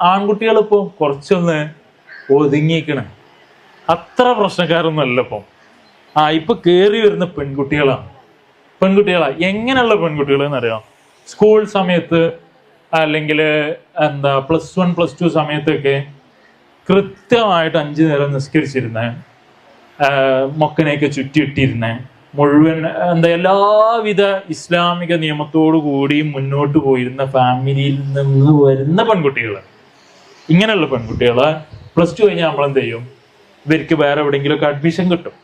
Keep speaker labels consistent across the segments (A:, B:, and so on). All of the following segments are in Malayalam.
A: ആൺകുട്ടികൾ ഇപ്പോൾ കുറച്ചൊന്ന് ഒതുങ്ങിക്കണേ അത്ര പ്രശ്നക്കാരൊന്നുമല്ല ഇപ്പം. ആ ഇപ്പൊ കയറി വരുന്ന പെൺകുട്ടികളാണ്. പെൺകുട്ടികളാ എങ്ങനെയുള്ള പെൺകുട്ടികൾ എന്നറിയാം സ്കൂൾ സമയത്ത് അല്ലെങ്കിൽ എന്താ പ്ലസ് വൺ പ്ലസ് ടു സമയത്തൊക്കെ കൃത്യമായിട്ട് അഞ്ചു നേരം നിസ്കരിച്ചിരുന്ന മൊക്കനെയൊക്കെ ചുറ്റിയിട്ടിരുന്ന മുഴുവൻ എന്താ എല്ലാവിധ ഇസ്ലാമിക നിയമത്തോടു കൂടി മുന്നോട്ട് പോയിരുന്ന ഫാമിലിയിൽ നിന്ന് വരുന്ന പെൺകുട്ടികൾ ഇങ്ങനെയുള്ള പെൺകുട്ടികളെ പ്ലസ് ടു കഴിഞ്ഞാൽ നമ്മൾ എന്ത് ചെയ്യും? ഇവർക്ക് വേറെ എവിടെയെങ്കിലുമൊക്കെ അഡ്മിഷൻ കിട്ടും.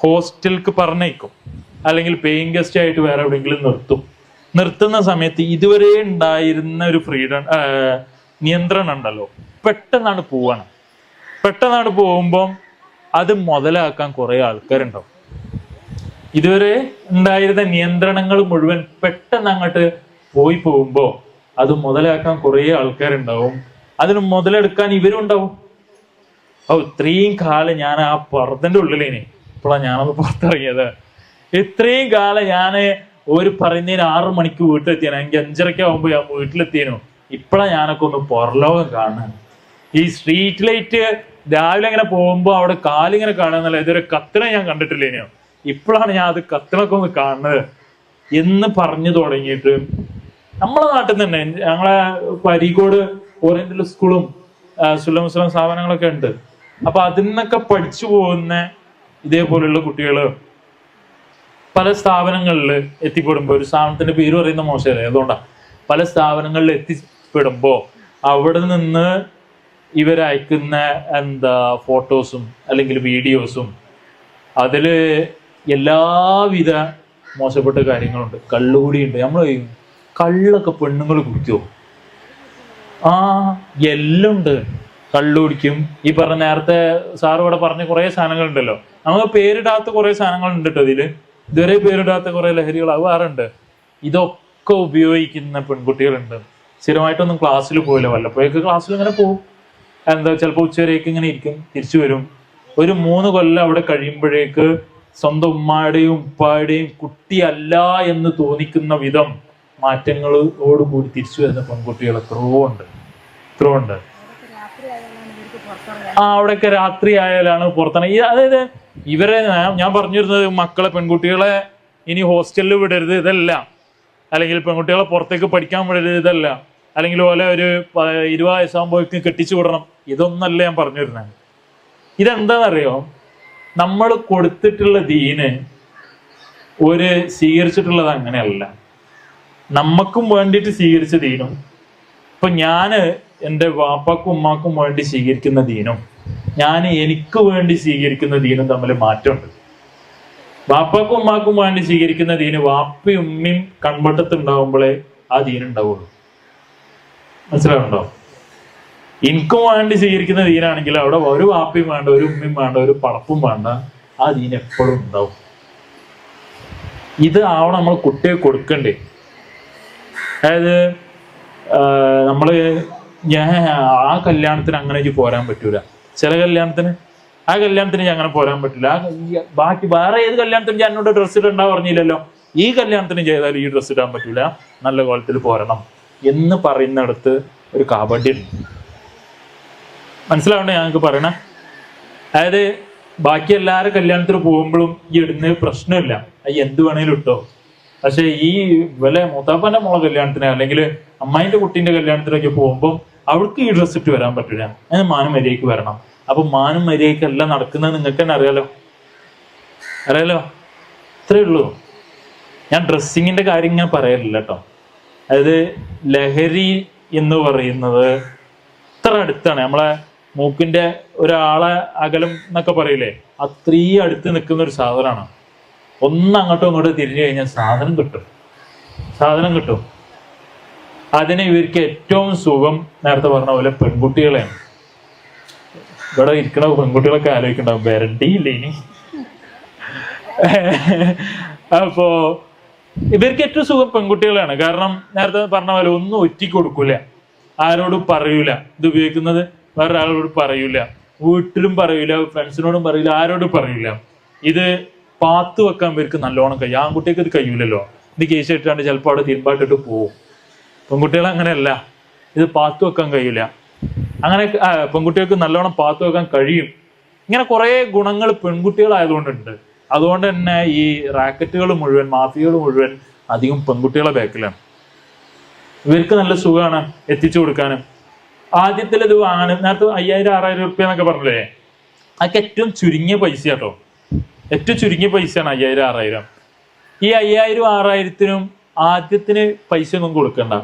A: ഹോസ്റ്റലിക്ക് പറഞ്ഞേക്കും അല്ലെങ്കിൽ പേയിങ് ഗസ്റ്റ് ആയിട്ട് വേറെ എവിടെയെങ്കിലും നിർത്തും. നിർത്തുന്ന സമയത്ത് ഇതുവരെ ഉണ്ടായിരുന്ന ഒരു ഫ്രീഡം നിയന്ത്രണം ഉണ്ടല്ലോ. പെട്ടെന്നാണ് പോവാണ്. പെട്ടെന്നാണ് പോകുമ്പം അത് മുതലാക്കാൻ കുറെ ആൾക്കാരുണ്ടാവും. ഇതുവരെ ഉണ്ടായിരുന്ന നിയന്ത്രണങ്ങൾ മുഴുവൻ പെട്ടെന്ന് അങ്ങോട്ട് പോയി പോകുമ്പോ അത് മുതലാക്കാൻ കുറെ ആൾക്കാരുണ്ടാവും. അതിന് മുതലെടുക്കാൻ ഇവരും ഉണ്ടാവും ഓ ഇത്രയും കാലം ഞാൻ ആ പർദ്ദന്റെ ഉള്ളിലേനെ. ഇപ്പോഴാണ് ഞാനൊന്ന് പുറത്തിറങ്ങിയത്. ഇത്രയും കാലം ഞാൻ ഒരു പറയുന്നതിന് ആറു മണിക്ക് വീട്ടിലെത്തിയാണ് എനിക്ക് അഞ്ചരയ്ക്ക് ആകുമ്പോൾ ഞാൻ വീട്ടിലെത്തിയനു. ഇപ്പോഴാണ് ഞാനൊക്കെ ഒന്ന് പുറലോകം കാണാൻ ഈ സ്ട്രീറ്റ് ലൈറ്റ് രാവിലെ ഇങ്ങനെ പോകുമ്പോൾ അവിടെ കാലിങ്ങനെ കാണുന്നല്ല ഇതൊരു കത്തിനെ ഞാൻ കണ്ടിട്ടില്ലേനോ. ഇപ്പോഴാണ് ഞാൻ അത് കത്തിനൊക്കെ ഒന്ന് കാണുന്നത്. എന്ന് പറഞ്ഞു തുടങ്ങിയിട്ട് നമ്മളെ നാട്ടിൽ തന്നെ ഞങ്ങളെ അരീക്കോട് ഓറിയന്റൽ സ്കൂളും സുല്ല മുസ്ലിം സ്ഥാപനങ്ങളൊക്കെ ഉണ്ട്. അപ്പൊ അതിൽ നിന്നൊക്കെ പഠിച്ചു പോകുന്ന ഇതേപോലെയുള്ള കുട്ടികൾ പല സ്ഥാപനങ്ങളിൽ എത്തിപ്പെടുമ്പോൾ ഒരു സ്ഥാപനത്തിന്റെ പേര് പറയുന്ന മോശമല്ലേ? അതുകൊണ്ടാണ് പല സ്ഥാപനങ്ങളിൽ എത്തിപ്പെടുമ്പോ അവിടെ നിന്ന് ഇവരയക്കുന്ന എന്താ ഫോട്ടോസും അല്ലെങ്കിൽ വീഡിയോസും അതിൽ എല്ലാവിധ മോശപ്പെട്ട കാര്യങ്ങളുണ്ട്. കള്ളുകൂടിയുണ്ട്. നമ്മൾ കള്ളൊക്കെ പെണ്ണുങ്ങൾ കുടിക്കുമോ ആ എല്ലാം ഉണ്ട് കള്ളു കുടിക്കും. ഈ പറഞ്ഞ നേരത്തെ സാർ ഇവിടെ പറഞ്ഞ കുറെ സാധനങ്ങൾ ഉണ്ടല്ലോ നമുക്ക് പേരിടാത്ത കുറെ സാധനങ്ങൾ ഉണ്ട് കേട്ടോ ഇതിൽ. ഇതുവരെ പേരിടാത്ത കുറെ ലഹരികൾ അത് വേറുണ്ട് ഇതൊക്കെ ഉപയോഗിക്കുന്ന പെൺകുട്ടികളുണ്ട്. സ്ഥിരമായിട്ടൊന്നും ക്ലാസ്സിൽ പോയില്ല വല്ലപ്പോഴൊക്കെ ക്ലാസ്സിൽ ഇങ്ങനെ പോകും എന്താ ചിലപ്പോൾ ഉച്ചവരേക്ക് ഇങ്ങനെ ഇരിക്കും. തിരിച്ചു വരും. ഒരു മൂന്ന് കൊല്ലം അവിടെ കഴിയുമ്പോഴേക്ക് സ്വന്തം ഉമ്മായുടെയും ഉപ്പായുടെയും കുട്ടിയല്ല എന്ന് തോന്നിക്കുന്ന വിധം മാറ്റങ്ങളോടുകൂടി തിരിച്ചു വരുന്ന പെൺകുട്ടികൾ എത്രയോ ഉണ്ട്. എത്രയോ ഉണ്ട്. ആ അവിടെയൊക്കെ രാത്രി ആയാലാണ് പുറത്തിറങ്ങി അതായത് ഇവരെ ഞാൻ- പറഞ്ഞു പറഞ്ഞിരുന്നത് മക്കളെ പെൺകുട്ടികളെ ഇനി ഹോസ്റ്റലിൽ വിടരുത് ഇതല്ല. അല്ലെങ്കിൽ പെൺകുട്ടികളെ പുറത്തേക്ക് പഠിക്കാൻ വിടരുത് ഇതല്ല. അല്ലെങ്കിൽ ഓലെ ഒരു ഇരുപത് വയസ്സാകുമ്പോഴേക്കും കെട്ടിച്ചു വിടണം. ഇതൊന്നല്ല ഞാൻ പറഞ്ഞിരുന്നത് ഇതെന്താണെന്നറിയോ നമ്മൾ കൊടുത്തിട്ടുള്ള ദീന് ഒരു സ്വീകരിച്ചിട്ടുള്ളത് അങ്ങനെയല്ല. നമ്മക്കും വേണ്ടിയിട്ട് സ്വീകരിച്ച ദീനും. ഇപ്പൊ ഞാൻ എന്റെ വാപ്പാക്കും ഉമ്മാക്കും വേണ്ടി സ്വീകരിക്കുന്ന ദീനും. ഞാൻ എനിക്ക് വേണ്ടി സ്വീകരിക്കുന്ന ദീനും തമ്മിൽ മാറ്റമുണ്ട്. വാപ്പാക്കും ഉമ്മാക്കും വേണ്ടി സ്വീകരിക്കുന്ന ദീന് വാപ്പയും ഉമ്മയും കൺവട്ടത്ത് ആ ദീൻ ഉണ്ടാവുള്ളൂ. മനസ്സിലാവുണ്ടോ എനിക്കും വേണ്ടി സ്വീകരിക്കുന്ന ദീനാണെങ്കിൽ അവിടെ ഒരു വാപ്പയും വേണ്ട ഒരു ഉമ്മയും വേണ്ട ഒരു പടപ്പും വേണ്ട ആ ദീൻ എപ്പോഴും ഉണ്ടാവും. ഇത് ആവണം നമ്മൾ കുട്ടിയെ കൊടുക്കണ്ടേ? അതായത് നമ്മൾ ഞാൻ ആ കല്യാണത്തിന് അങ്ങനെ പോരാൻ പറ്റൂല. ചില കല്യാണത്തിന് ആ കല്യാണത്തിന് ഞാൻ അങ്ങനെ പോരാൻ പറ്റില്ല. ബാക്കി വേറെ ഏത് കല്യാണത്തിനും ഞാൻ എന്നോട് ഡ്രസ്സ് ഇടണ്ടാ പറഞ്ഞില്ലല്ലോ. ഈ കല്യാണത്തിന് ചെയ്താലും ഈ ഡ്രസ്സ് ഇടാൻ പറ്റൂല. നല്ല കോലത്തിൽ പോരണം എന്ന് പറയുന്നിടത്ത് ഒരു ഉണ്ട്. മനസ്സിലാവണ്ടേ ഞങ്ങൾക്ക് പറയണേ? അതായത് ബാക്കി എല്ലാവരും കല്യാണത്തിന് പോകുമ്പോഴും ഈ ഇടുന്ന പ്രശ്നമില്ല. അത് എന്ത് വേണേലും ഇട്ടോ. പക്ഷെ ഈ വല്ല മൂത്താപ്പന്റെ മോളെ കല്യാണത്തിന് അല്ലെങ്കിൽ അമ്മായിന്റെ കുട്ടീന്റെ കല്യാണത്തിനൊക്കെ പോകുമ്പോൾ അവൾക്ക് ഈ ഡ്രസ്സ് ഇട്ട് വരാൻ പറ്റില്ല. അതിന് മാനം മര്യാദയ്ക്ക് വരണം. അപ്പൊ മാനം മര്യാദയ്ക്ക് എല്ലാം നടക്കുന്നത് നിങ്ങൾക്ക് തന്നെ അറിയാലോ. അറിയാലോ? ഇത്രേ ഉള്ളൂ. ഞാൻ ഡ്രസ്സിങ്ങിന്റെ കാര്യം ഞാൻ പറയലില്ല കേട്ടോ. അതായത് ലഹരി എന്ന് പറയുന്നത് ഇത്ര അടുത്താണ്. നമ്മളെ മൂക്കിന്റെ ഒരാളെ അകലം എന്നൊക്കെ പറയില്ലേ? അത്രയും അടുത്ത് നിൽക്കുന്ന ഒരു സാധനമാണ്. ഒന്ന് അങ്ങോട്ടും ഇങ്ങോട്ടും തിരിഞ്ഞു കഴിഞ്ഞാൽ സാധനം കിട്ടും. സാധനം കിട്ടും. അതിന് ഇവർക്ക് ഏറ്റവും സുഖം നേരത്തെ പറഞ്ഞ പോലെ പെൺകുട്ടികളെയാണ്. ഇവിടെ ഇരിക്കണ പെൺകുട്ടികളൊക്കെ ആലോചിക്കണ്ടാവും വരണ്ടിയില്ലേ ഇനി? അപ്പോ ഇവർക്ക് ഏറ്റവും സുഖം പെൺകുട്ടികളാണ് കാരണം നേരത്തെ പറഞ്ഞ പോലെ ഒന്നും ഒറ്റയ്ക്ക് കൊടുക്കൂല ആരോടും പറയൂല. ഇത് ഉപയോഗിക്കുന്നത് വേറൊരാളോട് പറയൂല. വീട്ടിലും പറയൂല ഫ്രണ്ട്സിനോടും പറയൂല ആരോടും പറയൂല. ഇത് പാത്ത് വെക്കാൻ ഇവർക്ക് നല്ലോണം കഴിയും. ആൺകുട്ടിക്ക് ഇത് കഴിയൂലല്ലോ. ഇത് കേസ് ഇട്ടാണ്ട് ചിലപ്പോൾ അവിടെ തിരുമ്പാട്ടിട്ട് പോവും. പെൺകുട്ടികൾ അങ്ങനെയല്ല. ഇത് പാത്ത് വെക്കാൻ കഴിയില്ല അങ്ങനെ പെൺകുട്ടികൾക്ക് നല്ലോണം പാത്തു വെക്കാൻ കഴിയും. ഇങ്ങനെ കുറേ ഗുണങ്ങൾ പെൺകുട്ടികളായതുകൊണ്ടുണ്ട്. അതുകൊണ്ട് തന്നെ ഈ റാക്കറ്റുകൾ മുഴുവൻ മാഫിയകൾ മുഴുവൻ അധികം പെൺകുട്ടികളെ ബാക്കിലാണ്. ഇവർക്ക് നല്ല സുഖമാണ് എത്തിച്ചു കൊടുക്കാനും. ആദ്യത്തിൽ ഇത് വാങ്ങാനും നേരത്തെ അയ്യായിരം ആറായിരം റുപ്യ എന്നൊക്കെ പറഞ്ഞില്ലേ? അതൊക്കെ ഏറ്റവും ചുരുങ്ങിയ പൈസ കേട്ടോ ഏറ്റവും ചുരുങ്ങിയ പൈസയാണ് അയ്യായിരം ആറായിരം. ഈ അയ്യായിരം ആറായിരത്തിനും ആദ്യത്തിന് പൈസ ഒന്നും കൊടുക്കണ്ട.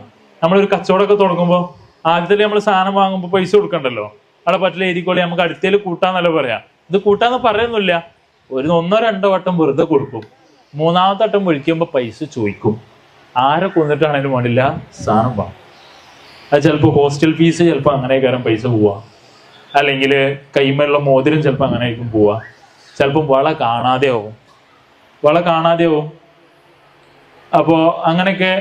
A: നമ്മളൊരു കച്ചവടമൊക്കെ തുടങ്ങുമ്പോൾ ആദ്യത്തിൽ നമ്മൾ സാധനം വാങ്ങുമ്പോൾ പൈസ കൊടുക്കണ്ടല്ലോ. അവിടെ പറ്റില്ല എഴുതിക്കോളി നമുക്ക് അടുത്തേൽ കൂട്ടാന്നല്ല പറയാം. ഇത് കൂട്ടാന്ന് പറയുന്നില്ല ഒരു ഒന്നോ രണ്ടോ വട്ടം വെറുതെ കൊടുക്കും. മൂന്നാമത്തെ വട്ടം വിളിക്കുമ്പോൾ പൈസ ചോദിക്കും. ആരെ കൊന്നിട്ടാണേലും വേണ്ടില്ല സാധനം വാങ്ങും. അത് ചിലപ്പോൾ ഹോസ്റ്റൽ ഫീസ് ചിലപ്പോൾ അങ്ങനെ കാരണം പൈസ പോവാം. അല്ലെങ്കിൽ കൈമേലുള്ള മോതിരം ചിലപ്പോൾ അങ്ങനെ ആയിരിക്കും പോവാ. ചിലപ്പം വള കാണാതെ ആവും. വള കാണാതെ ആവും. അപ്പോൾ അങ്ങനെയൊക്കെ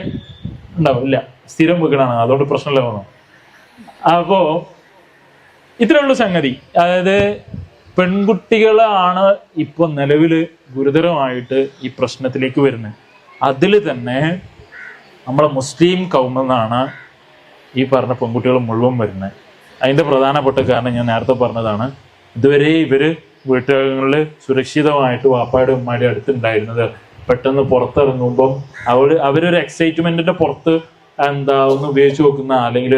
A: ഉണ്ടാവും. ഇല്ല സ്ഥിരം വെക്കണാണ് അതുകൊണ്ട് പ്രശ്നമില്ല തോന്നുന്നു. അപ്പോൾ ഇത്രയുള്ള സംഗതി. അതായത് പെൺകുട്ടികളാണ് ഇപ്പോൾ നിലവിൽ ഗുരുതരമായിട്ട് ഈ പ്രശ്നത്തിലേക്ക് വരുന്നത്. അതിൽ തന്നെ നമ്മളെ മുസ്ലിം കൗമെന്നാണ് ഈ പറഞ്ഞ പെൺകുട്ടികൾ മുഴുവൻ വരുന്നത്. അതിന്റെ പ്രധാനപ്പെട്ട കാരണം ഞാൻ നേരത്തെ പറഞ്ഞതാണ്. ഇതുവരെ ഇവർ വീട്ടുകളിൽ സുരക്ഷിതമായിട്ട് വാപ്പായുടെ അടുത്ത് ഉണ്ടായിരുന്നത് പെട്ടെന്ന് പുറത്തിറങ്ങുമ്പം അവർ അവരൊരു എക്സൈറ്റ്മെന്റിന്റെ പുറത്ത് എന്താ ഒന്ന് ഉപയോഗിച്ച് നോക്കുന്ന അല്ലെങ്കിൽ